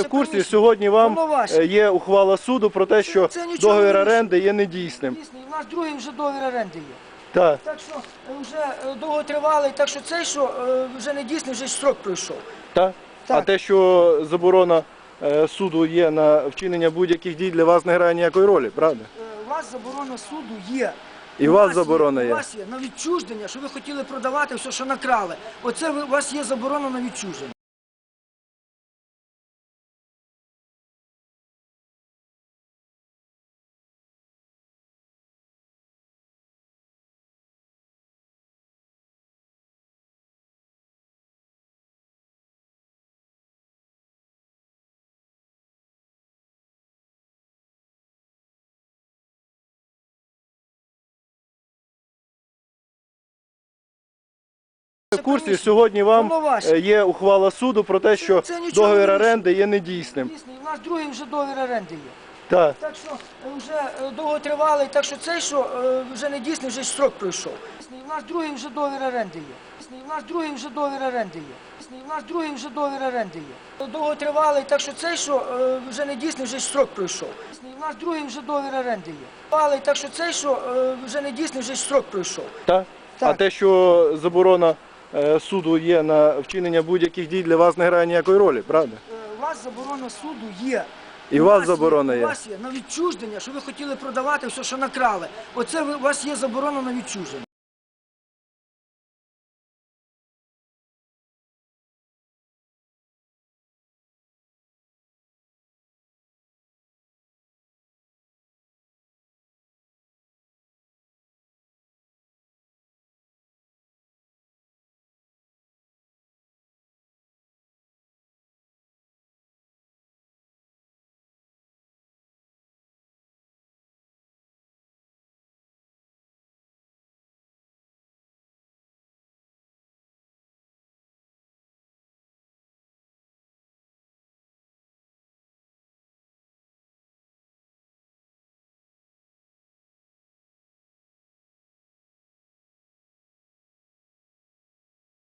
В курсі сьогодні вам Воно ваше. е, є ухвала суду про те, що це нічого не договір вирішує. оренди є недійсним. Дійсно, у нас другий вже договір оренди є. Так, Так що е, вже е, довготривалий, так що цей, що е, вже не дійсний, вже строк пройшов. так. А те, що заборона е, суду є на вчинення будь-яких дій, для вас не грає ніякої ролі, правда? Е, У вас заборона суду є. І У вас є- У вас є на відчуждення, що ви хотіли продавати все, що накрали. Оце ви- у вас є заборона на відчуження. В курсі сьогодні вам е, є ухвала суду про те, що це договір оренди є недійсним. Дійсний, у нас другий вже договір оренди є. Так. Так що е, вже е, довготривалий, так що цей, що вже не дійсний, вже строк пройшов. Дійсний, У нас другий вже договір оренди є. Дійсний, У нас другий вже договір оренди є. Дійсний, У нас другий вже договір оренди є. Довготривалий, так що цей, що вже не дійсний, вже строк пройшов. Дійсний, У нас другий вже договір оренди є. Тривалий, так що цей, що вже не дійсний, вже строк пройшов. Так. А те, що заборона суду є на вчинення будь-яких дій, для вас не грає ніякої ролі, правда? Е, У вас заборона суду є. І у вас заборона є. є. У вас є на відчуждення, що ви хотіли продавати все, що накрали. Оце ви- у вас є заборона на відчуження.